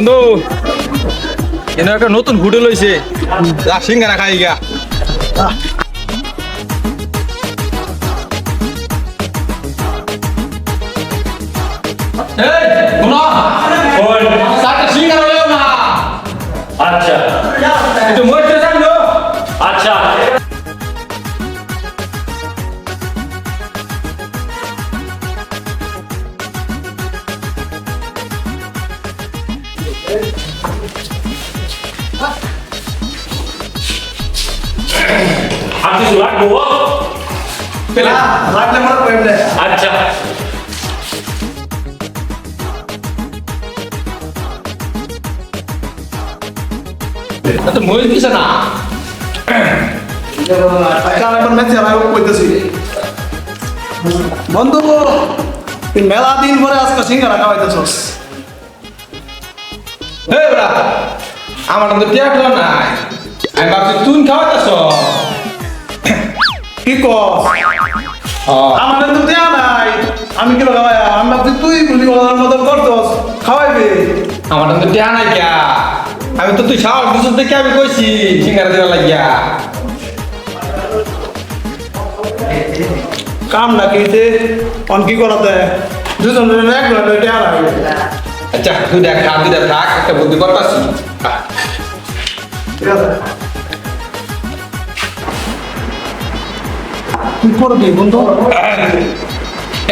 বন্ধু কেন একটা নতুন হোটেল হয়েছে সিঙ্গারা খাই গা। আচ্ছা। আর কিছু লাগবো লাগলে মনে পড়বে আচ্ছা তো মই দিছে না কাল এখন ম্যাচে আমি কইতেছি বন্ধু তুই মেলা দিন পরে আজকে সিঙ্গারা খাওয়াইতেছস হে বড়া আমার তো টিয়াটা নাই আমি ভাবছি তুই খাওয়াইতেছ কি কস? আমার তো দেয়া নাই। আমি কি খাওয়াই আমি ভাবছি তুই বলি ওনার মতন করতস। খাওয়াইবে। আমার তো টিয়া নাই গিয়া আমি তো তুই সাহস দিছিস দেখে আমি কইছি সিঙ্গারা দেওয়া লাগিয়া। কাম না কিতে অন কি করাতে দুজন এক ঘণ্টা দেয়া লাগে। আচ্ছা তুই দেখ খা দুইটা থাক একটা বুদ্ধি করতাছি। ঠিক আছে। কি করবি বন্ধু?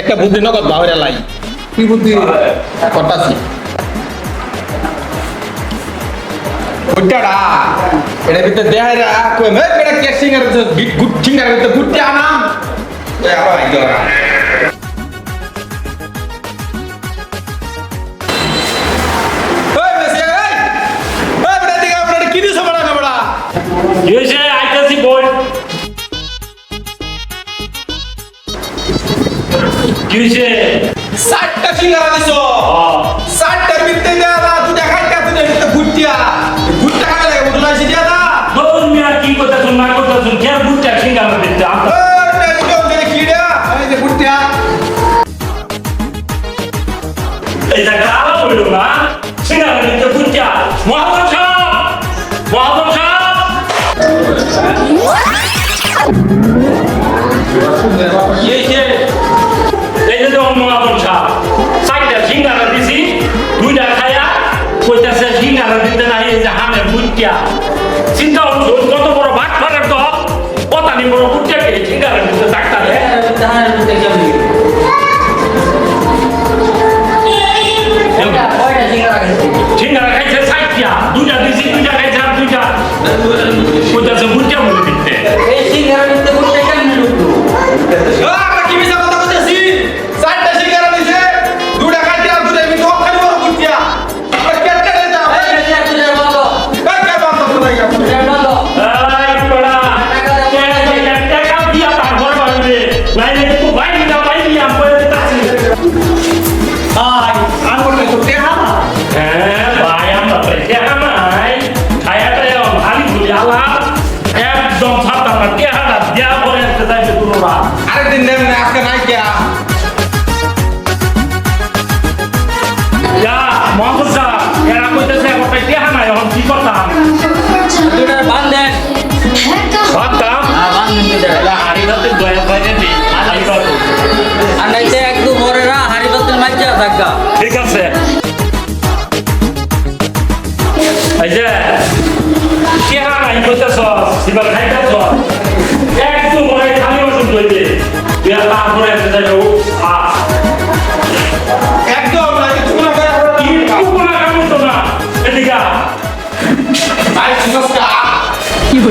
একটা বুদ্ধি নগদ বাহিরে লাই। কি বুদ্ধি? করতাছি গুট্টাডা এটা ভিতরে দেহাইরা কই মে বেটা কে সিঙ্গার গুট সিঙ্গার ভিতরে গুট্টা আনাম এ আবার বেটা কি দিছ বড়া বড়া কি হয়েছে সাতটা সিঙ্গারা দিছ ও, সাতটার ভিতরে দেয়া দুটা খাইটা দুটা ভিতরে গুট্টিয়া গুট্টা খাইলে লাগে বুঝলাইছি দিয়া না দৌড় মিয়া কি করতেছুন না করতেছুন? কে বুঝতে সিঙ্গারা দিতে আমরা ওই বেটা দিগা ওখানে কি দেয়া এই যে বুটিয়া এই জায়গা আলাপ হইল না? সিঙ্গারা দিতে বুঝতে মহাজন সাহেব! মহাজন সাহেব! কি হয়েছে এই যে হামে বুঝতিয়া চিন্তা করছ কত বড় ভাগ ফাটার তো কতানি বড় বুঝতিয়াকে সিঙ্গারা দিতে ডাক্তারে একদম সাতটা না টেহাটা দেয়া পরে একটা যাইবে তোমরা আরেকদিন নেম না আজকে নাই কিয়া যা মোহাম্মদ সাহেব এরা কইতেছে একটা টেহা নাই এখন কি করতাম ভাবতাম এলা হাড়ি ভাতে দয়া বাইরে দিই হাড়ি ভাত ঠিক আছে। এই যে কেহা নাই কইতেছ সিবার খাইতেছ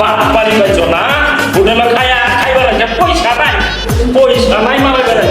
বাদ পারি পাইছো না। হোটেলে খাইয়া খাইবার পয়সা নাই। পয়সা নাই মারা বেড়াই